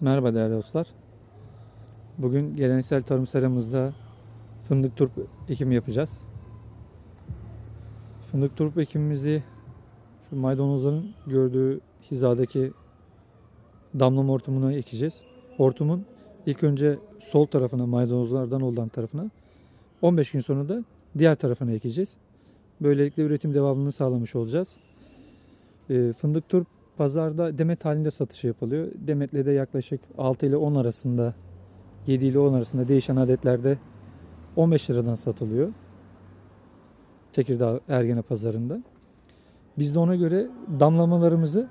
Merhaba değerli dostlar. Bugün geleneksel tarım seramızda fındık turp ekimi yapacağız. Fındık turp ekimimizi şu maydanozların gördüğü hizadaki damlama hortumuna ekeceğiz. Hortumun ilk önce sol tarafına maydanozlardan olan tarafına 15 gün sonra da diğer tarafına ekeceğiz. Böylelikle üretim devamını sağlamış olacağız. Ee, Fındık turp Pazarda demet halinde satışı yapılıyor. Demetle de yaklaşık 6 ile 10 arasında 7 ile 10 arasında değişen adetlerde 15 liradan satılıyor. Tekirdağ Ergene pazarında. Biz de ona göre damlamalarımızı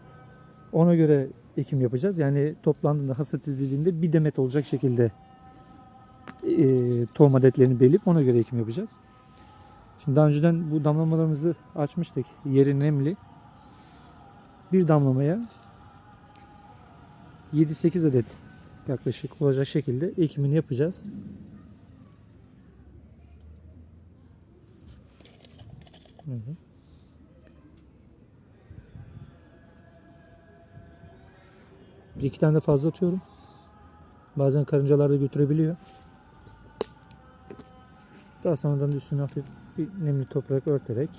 ona göre ekim yapacağız. Yani toplandığında hasat edildiğinde bir demet olacak şekilde e, tohum adetlerini belirleyip ona göre ekim yapacağız. Şimdi daha önceden bu damlamalarımızı açmıştık. Yeri nemli bir damlamaya 7-8 adet yaklaşık olacak şekilde ekimini yapacağız. Evet. Bir iki tane de fazla atıyorum. Bazen karıncalar da götürebiliyor. Daha sonradan da üstüne hafif bir nemli toprak örterek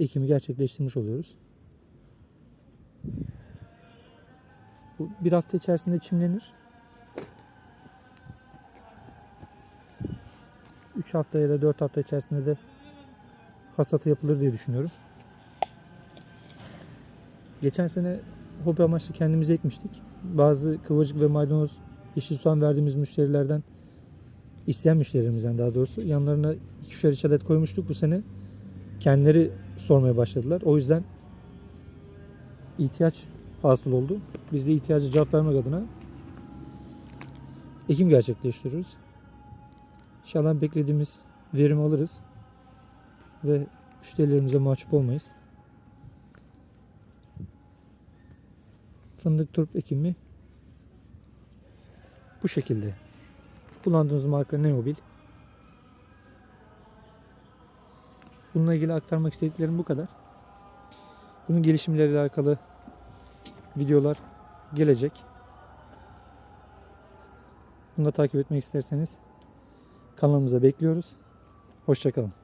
ekimi gerçekleştirmiş oluyoruz. Bu bir hafta içerisinde çimlenir. 3 hafta ya da 4 hafta içerisinde de hasatı yapılır diye düşünüyorum. Geçen sene hobi amaçlı kendimize ekmiştik. Bazı kıvırcık ve maydanoz yeşil soğan verdiğimiz müşterilerden isteyen müşterilerimizden daha doğrusu yanlarına ikişer adet koymuştuk. Bu sene kendileri sormaya başladılar. O yüzden ihtiyaç hasıl oldu. Biz de ihtiyacı cevap vermek adına ekim gerçekleştiriyoruz. İnşallah beklediğimiz verimi alırız ve müşterilerimize mahcup olmayız. Fındık turp ekimi bu şekilde. Kullandığımız marka Neobil. Bununla ilgili aktarmak istediklerim bu kadar. Bunun gelişimleriyle alakalı videolar gelecek. Bunu da takip etmek isterseniz kanalımıza bekliyoruz. Hoşçakalın.